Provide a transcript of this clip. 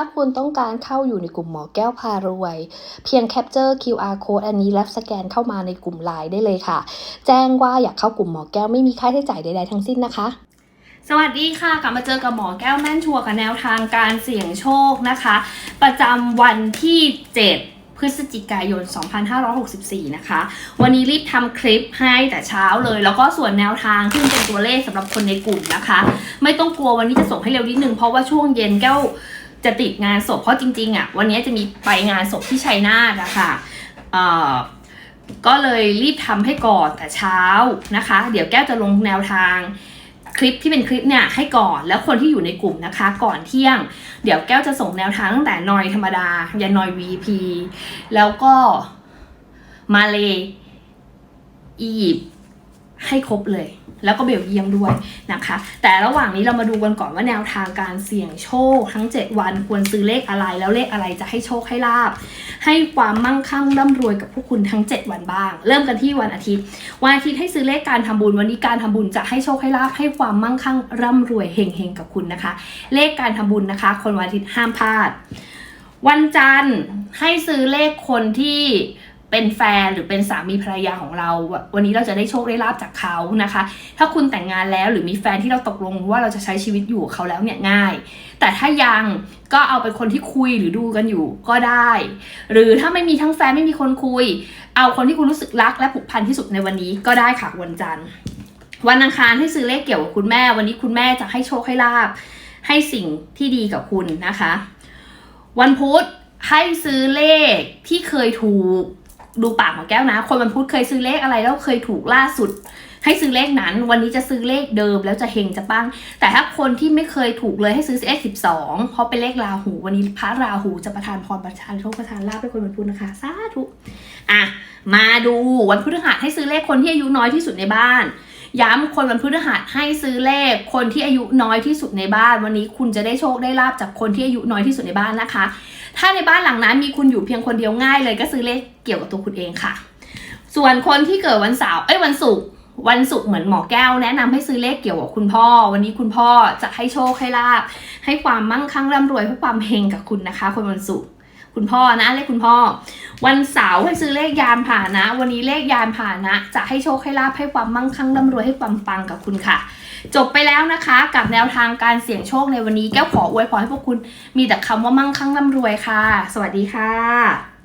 ถ้าคุณต้องการเข้าอยู่ในกลุ่มหมอแก้วพารวย เพียงแคปเจอร์ QR code อันนี้แล้วสแกนเข้ามาในกลุ่มไลน์ได้เลยค่ะ แจ้งว่าอยากเข้ากลุ่มหมอแก้วไม่มีค่าใช้จ่ายใดๆทั้งสิ้นนะคะสวัสดีค่ะ กลับมาเจอกับหมอแก้วแม่นชัวร์กับแนวทางการเสี่ยงโชคนะคะ ประจำวันที่ 7 พฤศจิกายน 2564 นะคะ วันนี้รีบทำคลิปให้แต่เช้าเลย แล้วก็ส่วนแนวทางที่เป็นตัวเลขสำหรับคนในกลุ่มนะคะ ไม่ต้องกลัววันนี้จะส่งให้เร็วนิดนึงเพราะว่าช่วงเย็นแก้ว จะติดงานศพเพราะจริงๆอะวันนี้จะมีไปงานศพที่ชัยนาทนะคะเอ่อก็เลยรีบทำให้ก่อนแต่เช้านะคะ เดี๋ยวแก้วจะลงแนวทางคลิปที่เป็นคลิปเนี่ยให้ก่อนแล้วคนที่อยู่ในกลุ่มนะคะ ก่อนเที่ยง เดี๋ยวแก้วจะส่งแนวทางตั้งแต่นอยธรรมดายันนอย VP แล้วก็มาเลอียิปต์ ให้ครบเลย แล้วก็เบลเยียมด้วยนะคะ แต่ระหว่างนี้เรามาดูกันก่อนว่าแนวทางการเสี่ยงโชค ทั้ง 7 วันควรซื้อเลขอะไร แล้วเลขอะไรจะให้โชคให้ลาบ ให้ความมั่งคั่งร่ำรวยกับพวกคุณทั้ง 7 วันบ้าง เริ่มกันที่วันอาทิตย์ วันอาทิตย์ให้ซื้อเลขการทำบุญ วันนี้การทำบุญจะให้โชคให้ลาบให้ความมั่งคั่งร่ำรวยเฮงๆกับคุณนะคะ เลขการทำบุญนะคะ คนวันอาทิตย์ห้ามพลาด วันจันทร์ให้ซื้อเลขคนที่ เป็นแฟนหรือเป็นสามีภรรยาของเรา วันนี้เราจะได้โชคได้ลาบจากเขานะคะ ถ้าคุณแต่งงานแล้วหรือมีแฟนที่เราตกลงว่าเราจะใช้ชีวิตอยู่กับเขาแล้วเนี่ยง่าย แต่ถ้ายังก็เอาเป็นคนที่คุยหรือดูกันอยู่ก็ได้ หรือถ้าไม่มีทั้งแฟนไม่มีคนคุย เอาคนที่คุณรู้สึกรักและผูกพันที่สุดในวันนี้ก็ได้ค่ะวันจันทร์วันอังคารให้ซื้อเลขเกี่ยวกับคุณแม่ วันนี้คุณแม่จะให้โชคให้ลาบ ให้สิ่งที่ดีกับคุณนะคะ วันพุธให้ซื้อเลขที่เคยถูก ดูปากของแก้วนะ คนมันพุธเคยซื้อเลขอะไรแล้วเคยถูกล่าสุด ให้ซื้อเลขนั้น วันนี้จะซื้อเลขเดิมแล้วจะเฮงจะปัง แต่ถ้าคนที่ไม่เคยถูกเลยให้ซื้อเลขสิบสองเพราะเป็นเลขราหู วันนี้พระราหูจะประทานพรประทานโชคประทานลาภให้คนมันพุธนะคะสาธุอะมาดูวันพฤหัสให้ซื้อเลขคนที่อายุน้อยที่สุดในบ้าน ย้ำคนวันพฤหัสให้ซื้อเลข คนที่อายุน้อยที่สุดในบ้าน วันนี้คุณจะได้โชคได้ลาบจากคนที่อายุน้อยที่สุดในบ้านนะคะ ถ้าในบ้านหลังนั้นมีคุณอยู่เพียงคนเดียวง่ายเลยก็ซื้อเลขเกี่ยวกับตัวคุณเองค่ะ ส่วนคนที่เกิดวันเสาร์เอ้ยวันศุกร์วันศุกร์เหมือนหมอแก้วแนะนำให้ซื้อเลขเกี่ยวกับคุณพ่อ วันนี้คุณพ่อจะให้โชคให้ลาบ ให้ความมั่งคั่งร่ำรวยให้ความเฮงกับคุณนะคะ คนวันศุกร์ คุณพ่อนะเลขคุณพ่อ วันเสาร์ให้ซื้อเลขยานผ่านะ วันนี้เลขยานผ่านะ จะให้โชคให้ลาภให้ความมั่งคั่งร่ำรวยให้ความปังกับคุณค่ะ จบไปแล้วนะคะ กับแนวทางการเสี่ยงโชคในวันนี้แก้วขออวยพรให้พวกคุณมีแต่คำว่ามั่งคั่งร่ำรวยค่ะ สวัสดีค่ะ